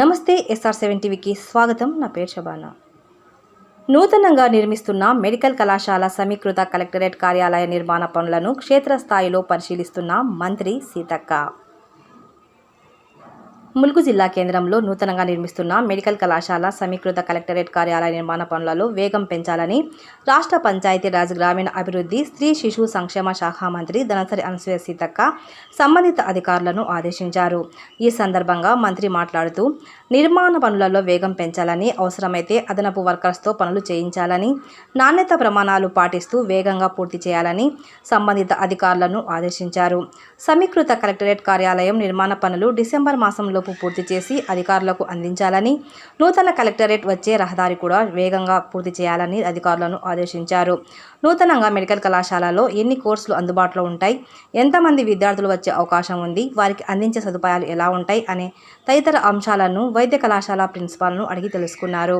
నమస్తే SR seven టీవీకి స్వాగతం. నా పేరు శబానా నూతనంగా నిర్మిస్తున్న మెడికల్ కళాశాల సమీకృత కలెక్టరేట్ కార్యాలయ నిర్మాణ పనులను క్షేత్రస్థాయిలో పరిశీలిస్తున్న మంత్రి సీతక్క. ములుగు జిల్లా కేంద్రంలో నూతనంగా నిర్మిస్తున్న మెడికల్ కళాశాల సమీకృత కలెక్టరేట్ కార్యాలయ నిర్మాణ పనులలో వేగం పెంచాలని రాష్ట్ర పంచాయతీరాజ్ గ్రామీణ అభివృద్ధి స్త్రీ శిశు సంక్షేమ శాఖ మంత్రి ధనసరి అనసూయ సీతక్క సంబంధిత అధికారులను ఆదేశించారు. ఈ సందర్భంగా మంత్రి మాట్లాడుతూ నిర్మాణ పనులలో వేగం పెంచాలని అవసరమైతే అదనపు వర్కర్స్తో పనులు చేయించాలని నాణ్యత ప్రమాణాలు పాటిస్తూ వేగంగా పూర్తి చేయాలని సంబంధిత అధికారులను ఆదేశించారు. సమీకృత కలెక్టరేట్ కార్యాలయం నిర్మాణ పనులు డిసెంబర్ మాసంలో మాసంలోపు పూర్తి చేసి అధికారులకు అందించాలని నూతన కలెక్టరేట్ వచ్చే రహదారి కూడా వేగంగా పూర్తి చేయాలని అధికారులను ఆదేశించారు. నూతనంగా మెడికల్ కళాశాలలో ఎన్ని కోర్సులు అందుబాటులో ఉంటాయి ఎంతమంది విద్యార్థులు వచ్చే అవకాశం ఉంది వారికి అందించే సదుపాయాలు ఎలా ఉంటాయి అనే తదితర అంశాలను వైద్య కళాశాల ప్రిన్సిపాల్ను అడిగి తెలుసుకున్నారు.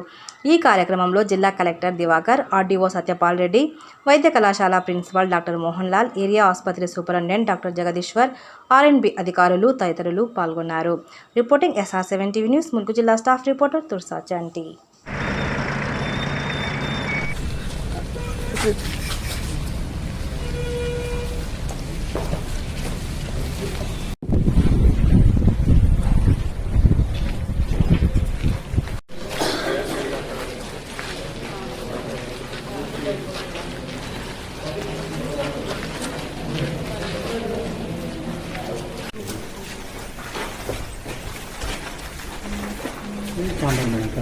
ఈ కార్యక్రమంలో జిల్లా కలెక్టర్ దివాకర్ ఆర్డీఓ సత్యపాల్ రెడ్డి వైద్య కళాశాల principal doctor Mohan Lal area ఆసుపత్రి superintendent doctor Jagadishwar R and B అధికారులు తదితరులు పాల్గొన్నారు. Reporting S R seven TV V news मुल्क जिला स्टाफ रिपोर्टर तुरसा चांटी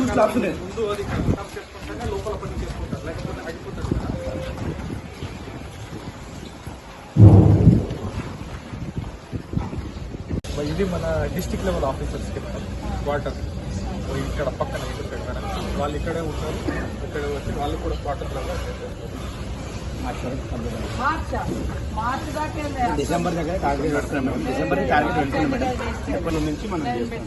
తుర్సా చంటి ఇది మన డిస్టిక్ లెవెల్ ఆఫీసర్స్కి క్వార్టర్ ఇక్కడ పక్కన ఇక్కడ వాళ్ళు ఇక్కడే ఉంటారు ఇక్కడ వచ్చి వాళ్ళు కూడా క్వార్టర్ లెవెల్ డిసెంబర్ దగ్గర టార్గెట్ పెడుతున్నాం మేడం. డిసెంబర్ టార్గెట్ పెడుతున్నాం మేడం. ఎప్పటి నుంచి మనం చేస్తాం